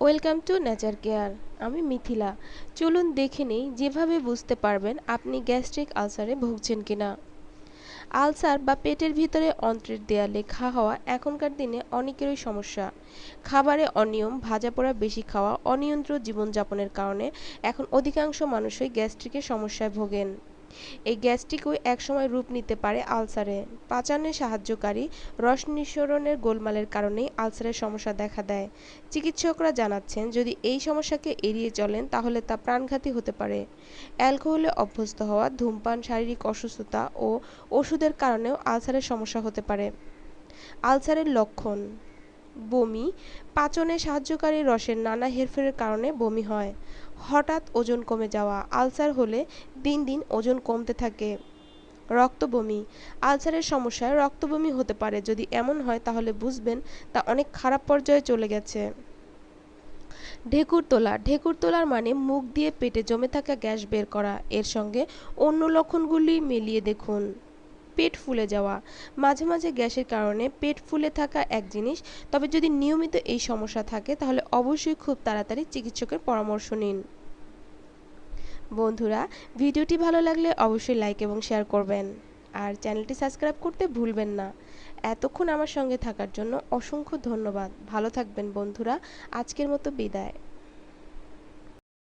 Welcome to nature care. আমি মিথিলা। চলুন দেখে নেই যেভাবে বুঝতে পারবেন আপনি গ্যাস্ট্রিক আলসারে ভুগছেন কিনা। আলসার বা পেটের ভিতরে অন্ত্রের দেয়ালে ঘা হওয়া এখনকার দিনে অনেকেরই সমস্যা। খাবারে অনিয়ম, ভাজা পোড়া বেশি খাওয়া, অনিয়ন্ত্রিত জীবনযাপনের কারণে এখন অধিকাংশ মানুষই গ্যাস্ট্রিকের সমস্যায় ভোগেন। এই গ্যাস্ট্রিকও একসময় রূপ নিতে পারে আলসারে। পাচানে সাহায্যকারী রস নিঃসরণের গোলমালের কারণেই আলসারের সমস্যা দেখা দেয়। চিকিৎসকরা জানাচ্ছেন, যদি এই সমস্যাকে এড়িয়ে চলেন, তাহলে তা প্রাণঘাতী হতে পারে। অ্যালকোহলে অভ্যস্ত হওয়া, ধূমপান, শারীরিক অসুস্থতা ও ওষুধের কারণেও আলসারের সমস্যা হতে পারে। আলসারের লক্ষণ বমি, পাচনে সাহায্যকারী রসের নানা হেরফেরের কারণে বমি হয়। হঠাৎ ওজন কমে যাওয়া, আলসার হলে দিন দিন ওজন কমতে থাকে। রক্ত বমি আলসারের সমস্যায় রক্ত বমি হতে পারে। যদি এমন হয়, তাহলে বুঝবেন তা অনেক খারাপ পর্যায়ে চলে গেছে। ঢেকুর তোলা, ঢেকুর তোলার মানে মুখ দিয়ে পেটে জমে থাকা গ্যাস বের করা। এর সঙ্গে অন্য লক্ষণগুলি মিলিয়ে দেখুন। পেট ফুলে যাওয়া। মাঝে মাঝে গ্যাসের কারণে পেট ফুলে থাকা এক জিনিস, তবে যদি নিয়মিত এই সমস্যা থাকে, তাহলে অবশ্যই খুব তাড়াতাড়ি চিকিৎসকের পরামর্শ নিন। বন্ধুরা, ভিডিওটি ভালো লাগলে অবশ্যই লাইক এবং শেয়ার করবেন। আর চ্যানেলটি সাবস্ক্রাইব করতে ভুলবেন না। এতক্ষণ আমার সঙ্গে থাকার জন্য অসংখ্য ধন্যবাদ। ভালো থাকবেন বন্ধুরা। আজকের মতো বিদায়।